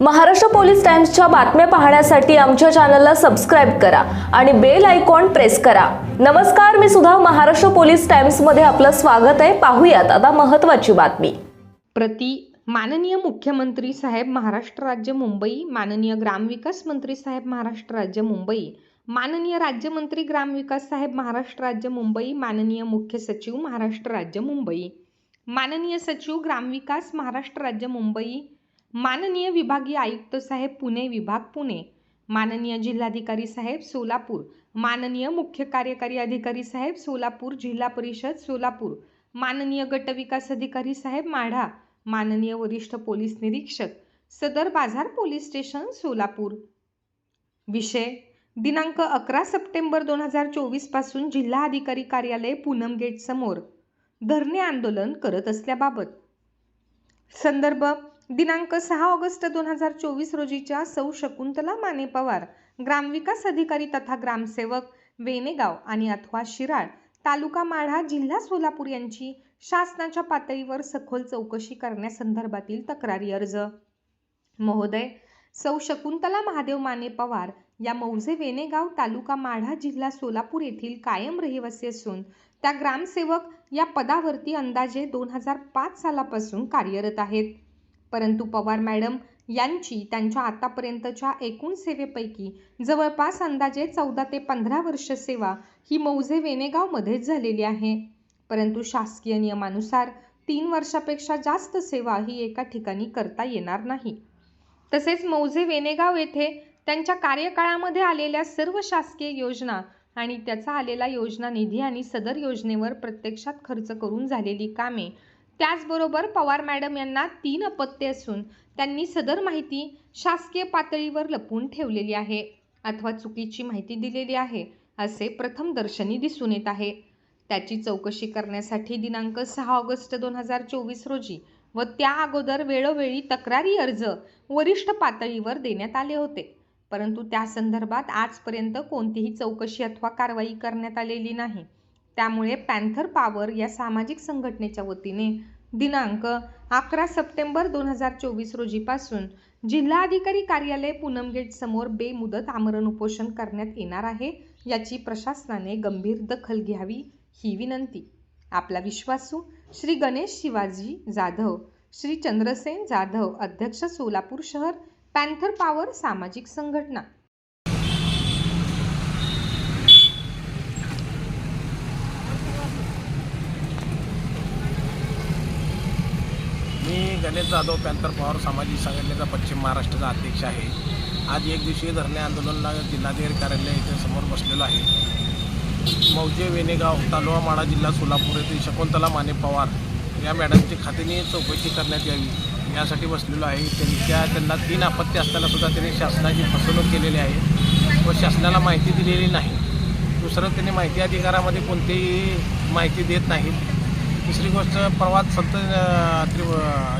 Maharashtra police टाइम्सच्या बातम्या पाहण्यासाठी आमच्या चॅनलला सबस्क्राईब करा आणि बेल आयकॉन प्रेस करा. नमस्कार मी सुद्धा महाराष्ट्र पोलीस टाइम्समध्ये आपलं स्वागत आहे. पाहूयात आता महत्त्वाची बातमी. प्रति माननीय मुख्यमंत्री साहेब महाराष्ट्र राज्य मुंबई माननीय ग्रामविकास मंत्री साहेब महाराष्ट्र राज्य मुंबई माननीय राज्यमंत्री ग्रामविकास साहेब महाराष्ट्र राज्य मुंबई माननीय मुख्य सचिव महाराष्ट्र राज्य मुंबई माननीय सचिव ग्रामविकास महाराष्ट्र राज्य मुंबई माननीय विभागीय आयुक्त साहेब पुणे विभाग पुणे माननीय जिल्हाधिकारी साहेब सोलापूर माननीय मुख्य कार्यकारी अधिकारी साहेब सोलापूर जिल्हा परिषद सोलापूर माननीय गटविकास अधिकारी साहेब माढा माननीय वरिष्ठ पोलीस निरीक्षक सदर बाजार पोलीस स्टेशन सोलापूर. विषय दिनांक अकरा सप्टेंबर दोन हजार चोवीसपासून जिल्हा अधिकारी कार्यालय पूनम गेट समोर धरणे आंदोलन करत असल्याबाबत. संदर्भ दिनांक सहा ऑगस्ट दोन हजार चोवीस रोजीच्या सौ शकुंतला माने पवार ग्रामविकास अधिकारी तथा ग्रामसेवक वेनेगाव आणि अथवा शिराळ तालुका माढा जिल्हा सोलापूर यांची शासनाच्या पातळीवर सखोल चौकशी करण्यासंदर्भातील तक्रारी अर्ज. महोदय सौ शकुंतला महादेव माने पवार या मौजे वेनेगाव तालुका माढा जिल्हा सोलापूर येथील कायम रहिवासी असून त्या ग्रामसेवक या पदावरती अंदाजे दोन हजार पाच सालापासून कार्यरत आहेत. परंतु पवार मॅडम यांची त्यांच्या आतापर्यंतच्या एकूण सेवेपैकी जवळपास अंदाजे चौदा ते पंधरा वर्ष सेवा ही मौजे वेनेगावमध्येच झालेली आहे. परंतु शासकीय नियमानुसार तीन वर्षापेक्षा जास्त सेवा ही एका ठिकाणी करता येणार नाही. तसेच मौजे वेनेगाव येथे त्यांच्या कार्यकाळामध्ये आलेल्या सर्व शासकीय योजना आणि त्याचा आलेला योजना निधी आणि सदर योजनेवर प्रत्यक्षात खर्च करून झालेली कामे त्याचबरोबर पवार मॅडम यांना तीन अपत्ये असून त्यांनी सदर माहिती शासकीय पातळीवर लपवून ठेवलेली आहे अथवा चुकीची माहिती दिलेली आहे असे प्रथम दर्शनी दिसून येत आहे. त्याची चौकशी करण्यासाठी दिनांक सहा ऑगस्ट दोन हजार चोवीस रोजी व त्या अगोदर वेळोवेळी तक्रारी अर्ज वरिष्ठ पातळीवर देण्यात आले होते. परंतु त्या संदर्भात आजपर्यंत कोणतीही चौकशी अथवा कारवाई करण्यात आलेली नाही. त्यामुळे पॅन्थर पॉवर या सामाजिक संघटनेच्या वतीने दिनांक अकरा सप्टेंबर दोन हजार चोवीस रोजीपासून जिल्हाधिकारी कार्यालय पूनम गेट समोर बेमुदत आमरण उपोषण करण्यात येणार आहे याची प्रशासनाने गंभीर दखल घ्यावी ही विनंती. आपला विश्वासू श्री गणेश शिवाजी जाधव श्री चंद्रसेन जाधव अध्यक्ष सोलापूर शहर पॅन्थर पॉवर सामाजिक संघटना. मी गणेश जाधव पॅन्थर पॉवर सामाजिक संघटनेचा पश्चिम महाराष्ट्राचा अध्यक्ष आहे. आज एक दिवसीय धरणे आंदोलनाला जिल्हाधिकारी कार्यालय इथे समोर बसलेलो आहे. मौजे वेनेगाव तालुवा माडा जिल्हा सोलापूर येथील शकुंतला माने पवार या मॅडमची खात्याने चौकशी करण्यात यावी यासाठी बसलेलो आहे. त्यांच्या त्यांना तीन आपत्ती असताना सुद्धा त्यांनी शासनाची फसवणूक केलेली आहे व शासनाला माहिती दिलेली नाही. दुसरं त्यांनी माहिती अधिकारामध्ये कोणतीही माहिती देत नाहीत. दुसरी गोष्ट प्रवास संत अं,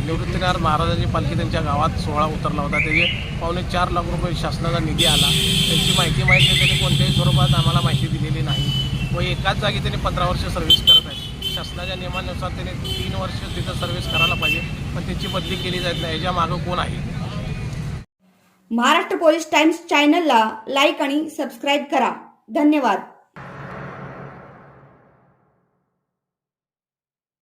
निवृत्तीनाथ महाराजांची पालखी त्यांच्या गावात सोहळा उतरला होता. त्याचे पावणे चार लाख रुपये शासनाचा निधी आला. त्यांची माहिती माहिती त्यांनी कोणत्याही स्वरूपात आम्हाला माहिती दिलेली नाही. व एकाच जागी त्यांनी पंधरा वर्ष सर्व्हिस करत आहेत. शासनाच्या नियमानुसार त्यांनी तीन वर्ष तिथं सर्व्हिस करायला पाहिजे पण त्यांची बदली केली जात नाही. याच्या मागं कोण आहे? महाराष्ट्र पोलीस टाइम्स चॅनलला लाईक आणि सबस्क्राईब करा. धन्यवाद.